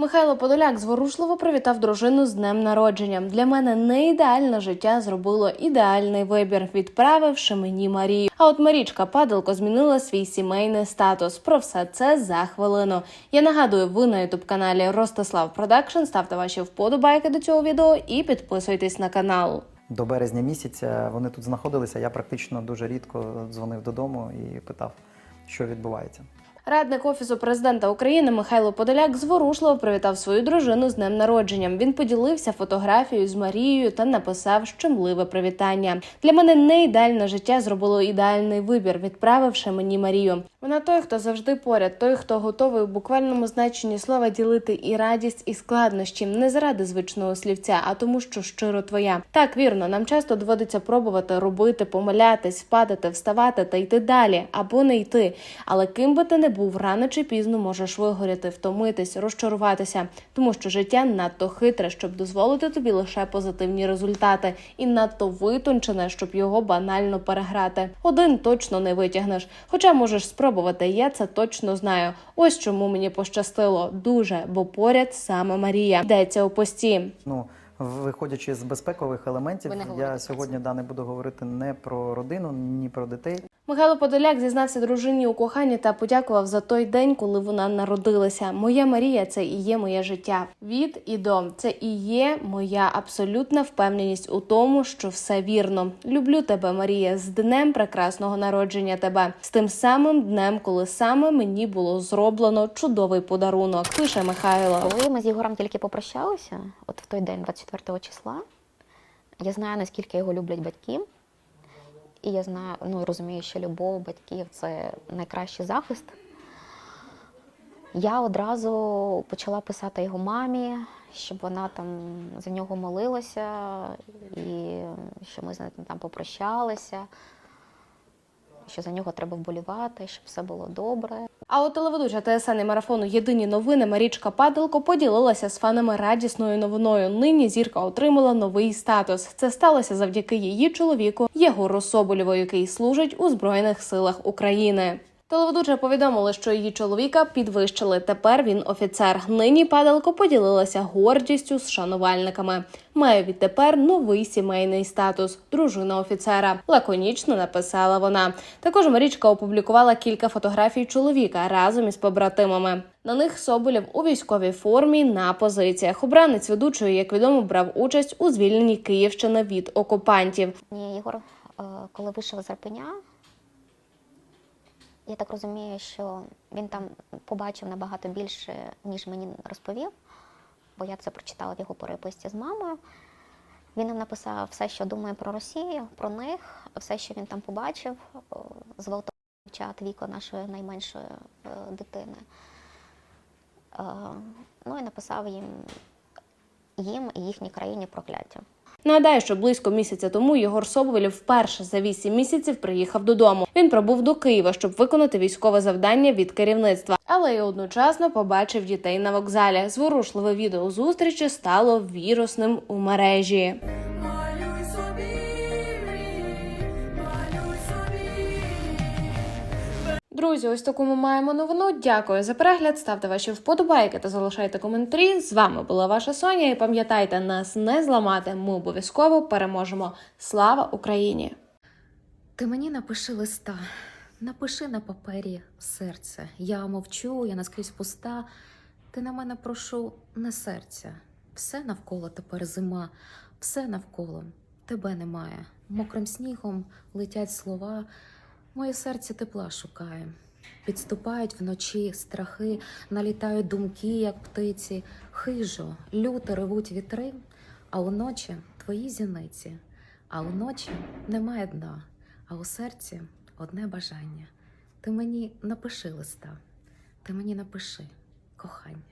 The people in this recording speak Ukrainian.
Михайло Подоляк зворушливо привітав дружину з днем народження. Для мене не ідеальне життя зробило ідеальний вибір, відправивши мені Марію. А от Марічка Падалко змінила свій сімейний статус. Про все це за хвилину. Я нагадую, ви на ютуб каналі Ростислав Продакшн. Ставте ваші вподобайки до цього відео і підписуйтесь на канал. До березня місяця вони тут знаходилися. Я практично дуже рідко дзвонив додому і питав, що відбувається. Радник офісу президента України Михайло Подоляк зворушливо привітав свою дружину з днем народженням. Він поділився фотографією з Марією та написав щемливе привітання. Для мене не ідеальне життя зробило ідеальний вибір, відправивши мені Марію. Вона той, хто завжди поряд, той, хто готовий у буквальному значенні слова ділити і радість, і складнощі, не заради звичного слівця, а тому, що щиро твоя. Так вірно, нам часто доводиться пробувати робити, помилятись, падати, вставати та йти далі або не йти. Але ким би ти не був, рано чи пізно можеш вигоріти, втомитись, розчаруватися, тому що життя надто хитре, щоб дозволити тобі лише позитивні результати, і надто витончене, щоб його банально переграти. Один точно не витягнеш. Хоча можеш спробувати, я це точно знаю. Ось чому мені пощастило дуже, бо поряд саме Марія йдеться у пості. Ну, виходячи з безпекових елементів, я сьогодні да, не буду говорити не про родину, ні про дітей. Михайло Подоляк зізнався дружині у коханні та подякував за той день, коли вона народилася. Моя Марія це і є моє життя. Від і до це і є моя абсолютна впевненість у тому, що все вірно. Люблю тебе, Марія, з днем прекрасного народження тебе, з тим самим днем, коли саме мені було зроблено чудовий подарунок. Пише Михайло. Коли ми з Єгором тільки попрощалися, от в той день, 24 числа, я знаю, наскільки його люблять батьки. І я знаю, ну розумію, що любов батьків це найкращий захист. Я одразу почала писати його мамі, щоб вона там за нього молилася, і що ми з ним там попрощалися, що за нього треба вболівати, щоб все було добре. А от телеведуча ТСН і марафону Єдині новини Марічка Падалко поділилася з фанами радісною новиною. Нині зірка отримала новий статус. Це сталося завдяки її чоловіку Єгору Соболєву, який служить у збройних силах України. Телеведуча повідомила, що її чоловіка підвищили. Тепер він офіцер. Нині падалко поділилася гордістю з шанувальниками. Має відтепер новий сімейний статус дружина офіцера. Лаконічно написала вона. Також Марічка опублікувала кілька фотографій чоловіка разом із побратимами. На них Соболєв у військовій формі на позиціях. Обранець ведучої, як відомо, брав участь у звільненні Київщини від окупантів. Ні, Єгор, е, коли вийшов з Арпеня, я так розумію, що він там побачив набагато більше, ніж мені розповів, бо я це прочитала в його переписці з мамою. Він нам написав все, що думає про Росію, про них, все, що він там побачив, зґвалтованих дівчат віка нашої найменшої е, дитини. Е, Ну і написав їм, їм і їхній країні прокляття. Нагадаю, що близько місяця тому Єгор Соболєв вперше за вісім місяців приїхав додому. Він пробув до Києва, щоб виконати військове завдання від керівництва, але й одночасно побачив дітей на вокзалі. Зворушливе відео зустрічі стало вірусним у мережі. Друзі, ось таку ми маємо новину. Дякую за перегляд. Ставте ваші вподобайки та залишайте коментарі. З вами була ваша Соня. І пам'ятайте, нас не зламати. Ми обов'язково переможемо. Слава Україні! Ти мені напиши листа, напиши на папері серце. Я мовчу, я наскрізь пуста. Ти на мене прошу не серця. Все навколо тепер зима, все навколо тебе немає. Мокрим снігом летять слова, моє серце тепла шукає. Підступають вночі страхи, налітають думки, як птиці, хижо, люто ревуть вітри, а уночі твої зіниці, а уночі немає дна. А у серці одне бажання. Ти мені напиши листа, ти мені напиши кохання.